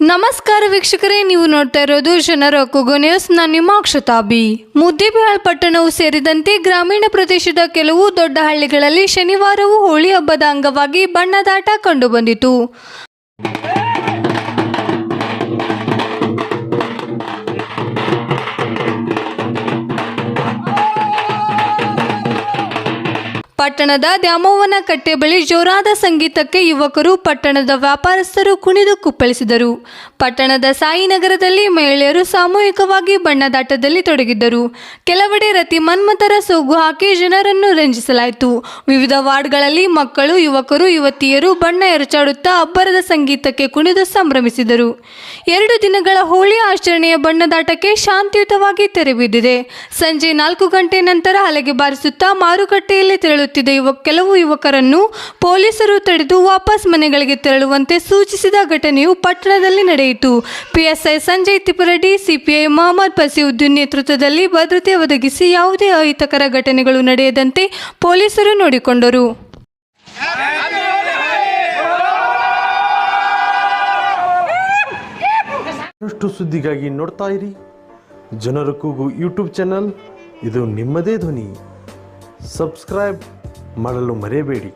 ನಮಸ್ಕಾರ ವೀಕ್ಷಕರೇ, ನೀವು ನೋಡ್ತಾ ಇರೋದು ಜನರ ಕೂಗು ನ್ಯೂಸ್. ನಾನು ನಿಮ್ಮ ಅಕ್ಷತಾಬಿ. ಮುದ್ದೇಬಿಹಾಳ್ ಪಟ್ಟಣವು ಸೇರಿದಂತೆ ಗ್ರಾಮೀಣ ಪ್ರದೇಶದ ಕೆಲವು ದೊಡ್ಡ ಹಳ್ಳಿಗಳಲ್ಲಿ ಶನಿವಾರವೂ ಹೋಳಿ ಹಬ್ಬದ ಅಂಗವಾಗಿ ಬಣ್ಣದಾಟ ಕಂಡುಬಂದಿತು. ಪಟ್ಟಣದ ದ್ಯಾಮವ್ವನ ಕಟ್ಟೆ ಬಳಿ ಜೋರಾದ ಸಂಗೀತಕ್ಕೆ ಯುವಕರು ಪಟ್ಟಣದ ವ್ಯಾಪಾರಸ್ಥರು ಕುಣಿದು ಕುಪ್ಪಳಿಸಿದರು. ಪಟ್ಟಣದ ಸಾಯಿನಗರದಲ್ಲಿ ಮಹಿಳೆಯರು ಸಾಮೂಹಿಕವಾಗಿ ಬಣ್ಣದಾಟದಲ್ಲಿ ತೊಡಗಿದ್ದರು. ಕೆಲವೆಡೆ ರತಿ ಮನ್ಮಥರ ಸೋಗು ಹಾಕಿ ಜನರನ್ನು ರಂಜಿಸಲಾಯಿತು. ವಿವಿಧ ವಾರ್ಡ್ಗಳಲ್ಲಿ ಮಕ್ಕಳು, ಯುವಕರು, ಯುವತಿಯರು ಬಣ್ಣ ಎರಚಾಡುತ್ತಾ ಅಬ್ಬರದ ಸಂಗೀತಕ್ಕೆ ಕುಣಿದು ಸಂಭ್ರಮಿಸಿದರು. ಎರಡು ದಿನಗಳ ಹೋಳಿ ಆಚರಣೆಯ ಬಣ್ಣದಾಟಕ್ಕೆ ಶಾಂತಿಯುತವಾಗಿ ತೆರೆಬಿದ್ದಿದೆ ಸಂಜೆ ನಾಲ್ಕು ಗಂಟೆ ನಂತರ ಹಲಗೆ ಬಾರಿಸುತ್ತಾ ಮಾರುಕಟ್ಟೆಯಲ್ಲಿ ತೆರಳುತ್ತಿದ್ದ ಯುವ ಕೆಲವು ಯುವಕರನ್ನು ಪೊಲೀಸರು ತಡೆದು ವಾಪಸ್ ಮನೆಗಳಿಗೆ ತೆರಳುವಂತೆ ಸೂಚಿಸಿದ ಘಟನೆಯು ಪಟ್ಟಣದಲ್ಲಿ ನಡೆಯಿತು. ಪಿಎಸ್ಐ ಸಂಜಯ್ ತಿಪುರ ಸಿಪಿಐ ಮೊಹಮ್ಮದ್ ಫಸೀವುದ್ದೀನ್ ನೇತೃತ್ವದಲ್ಲಿ ಭದ್ರತೆ ಒದಗಿಸಿ ಯಾವುದೇ ಅಹಿತಕರ ಘಟನೆಗಳು ನಡೆಯದಂತೆ ಪೊಲೀಸರು ನೋಡಿಕೊಂಡರು. ಸುದ್ದಿಗಾಗಿ ನೋಡ್ತಾ ಇರಿ. ಜನರ ಕೂಗು ಯೂಟ್ಯೂಬ್ ಚಾನಲ್. ಇದು ನಿಮ್ಮದೇ ಧ್ವನಿ. ಸಬ್ಸ್ಕ್ರೈಬ್. ಮಾಡಲು ಮರೆಯಬೇಡಿ.